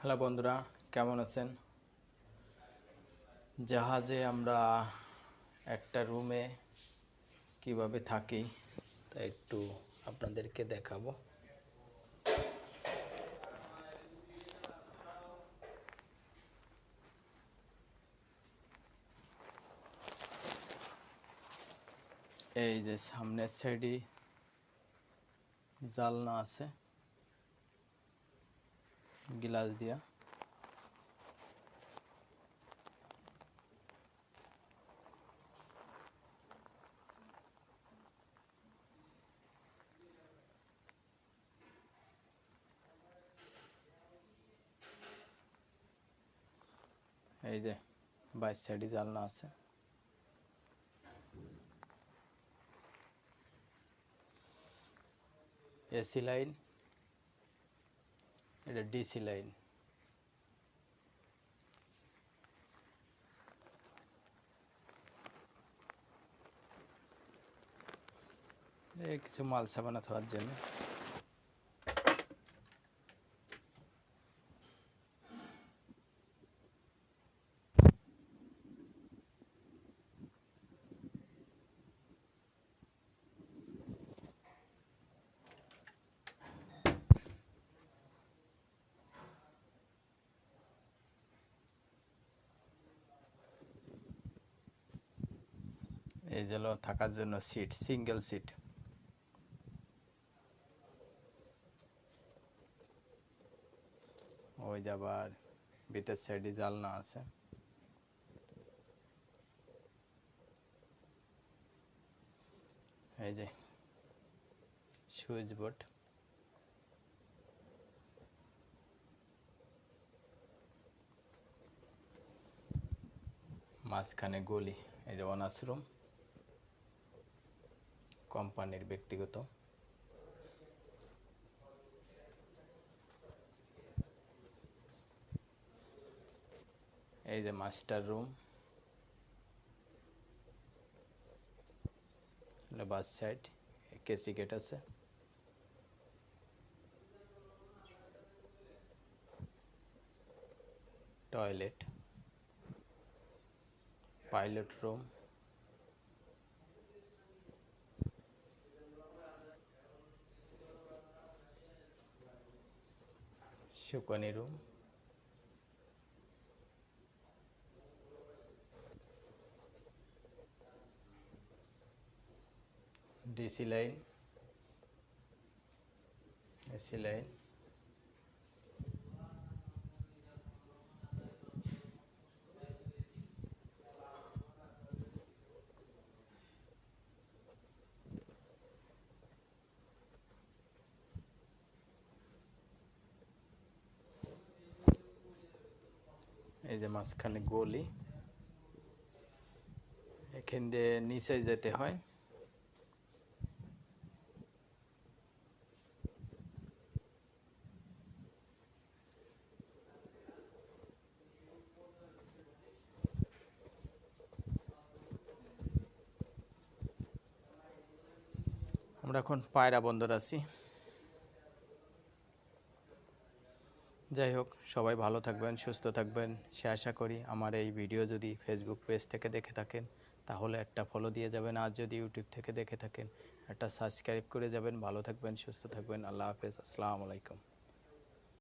Hello বন্ধুরা, কেমন আছেন? জাহাজে আমরা একটা রুমে কীভাবে থাকি তা একটু আপনাদেরকে দেখাবো। এই যে সামনের সাইডে জালনা আছে। গ্লাস দিয়া এই যে বাইশ সাইডে জালনা আছে এসি লাইন এটা ডিসি লাইন। কিছু মাল সাবানা থাকার জন্য এই থাকার জন্য সিট সিঙ্গেল সিট ওই যে আবার ভিতর সাইডে জালনা আছে। এই যে সুইচ বোর্ড মাঝখানে গলি, এই যে অনাশ্রম কোম্পানির ব্যক্তিগত। এই যে মাস্টার রুম। বাস সাইড কেসি গেট আছে। Toilet. Pilot room. শুকানি room DC line AC এই যে মাঝখানে গলি এখান দিয়ে নিচে যেতে হয়। আমরা এখন পায়রা বন্দর আছি। যাই হোক সবাই ভালো থাকবেন, সুস্থ থাকবেন। সে আশা করি আমার এই ভিডিও যদি ফেসবুক পেজ থেকে দেখে থাকেন, তাহলে একটা ফলো দিয়ে যাবেন। আর যদি ইউটিউব থেকে দেখে থাকেন, একটা সাবস্ক্রাইব করে যাবেন। ভালো থাকবেন, সুস্থ থাকবেন। আল্লাহ হাফেজ। আসসালামু আলাইকুম।